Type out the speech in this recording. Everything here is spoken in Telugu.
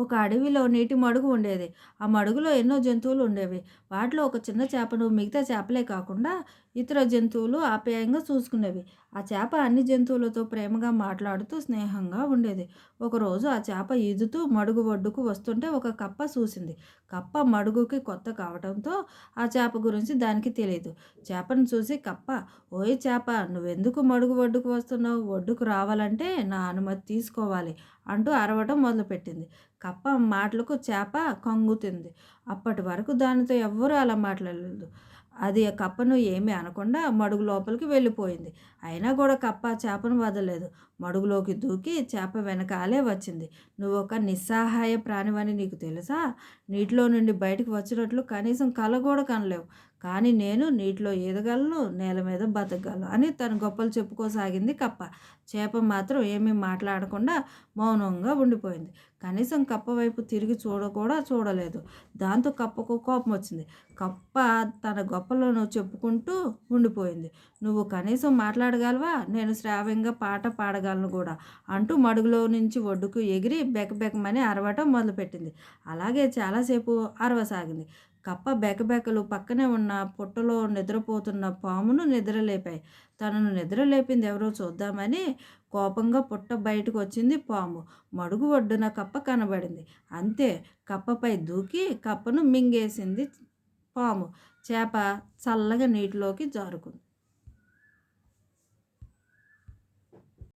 ఒక అడవిలో నీటి మడుగు ఉండేది. ఆ మడుగులో ఎన్నో జంతువులు ఉండేవి. వాటిలో ఒక చిన్న చేపను మిగతా చేపలే కాకుండా ఇతర జంతువులు ఆప్యాయంగా చూసుకునేవి. ఆ చేప అన్ని జంతువులతో ప్రేమగా మాట్లాడుతూ స్నేహంగా ఉండేది. ఒకరోజు ఆ చేప ఈదుతూ మడుగు ఒడ్డుకు వస్తుంటే ఒక కప్ప చూసింది. కప్ప మడుగుకి కొత్త కావడంతో ఆ చేప గురించి దానికి తెలియదు చేపను చూసి కప్ప ఓయ్ చేప నువ్వెందుకు మడుగు ఒడ్డుకు వస్తున్నావు? ఒడ్డుకు రావాలంటే నా అనుమతి తీసుకోవాలి అంటూ అరవటం మొదలుపెట్టింది. కప్ప మాటలకు చేప కంగుతుంది. అప్పటి వరకు దానితో ఎవ్వరూ అలా మాట్లాడలేదు. అది కప్పను ఏమీ అనకుండా మడుగు లోపలికి వెళ్ళిపోయింది. అయినా కూడా కప్ప చేపను వదలలేదు. మడుగులోకి దూకి చేప వెనకాలే వచ్చింది. నువ్వు ఒక నిస్సహాయ ప్రాణివని నీకు తెలుసా? నీటిలో నుండి బయటకు వచ్చినట్లు కనీసం కల కూడా కనలేవు. కానీ నేను నీటిలో ఈదగలను నేల మీద బతకగలను అని తన గొప్పలు చెప్పుకోసాగింది కప్ప. చేప మాత్రం ఏమీ మాట్లాడకుండా మౌనంగా ఉండిపోయింది. కనీసం కప్ప వైపు తిరిగి చూడ కూడా చూడలేదు. దాంతో కప్పకు కోపం వచ్చింది. కప్ప తన గొప్పలను చెప్పుకుంటూ ఉండిపోయింది. నువ్వు కనీసం మాట్లాడగలవా? నేను శ్రావ్యంగా పాట పాడగలను కూడా అంటూ మడుగులో నుంచి ఒడ్డుకు ఎగిరి బెకబెకమని అరవటం మొదలుపెట్టింది. అలాగే చాలాసేపు అరవసాగింది. కప్ప బెకబెకలు పక్కనే ఉన్న పుట్టలో నిద్రపోతున్న పామును నిద్రలేపాయి. తనను నిద్రలేపింది ఎవరో చూద్దామని కోపంగా పుట్ట బయటకు వచ్చింది పాము. మడుగు ఒడ్డున కప్ప కనబడింది. అంతే కప్పపై దూకి కప్పను మింగేసింది పాము. చేప చల్లగా నీటిలోకి జారుకుంది.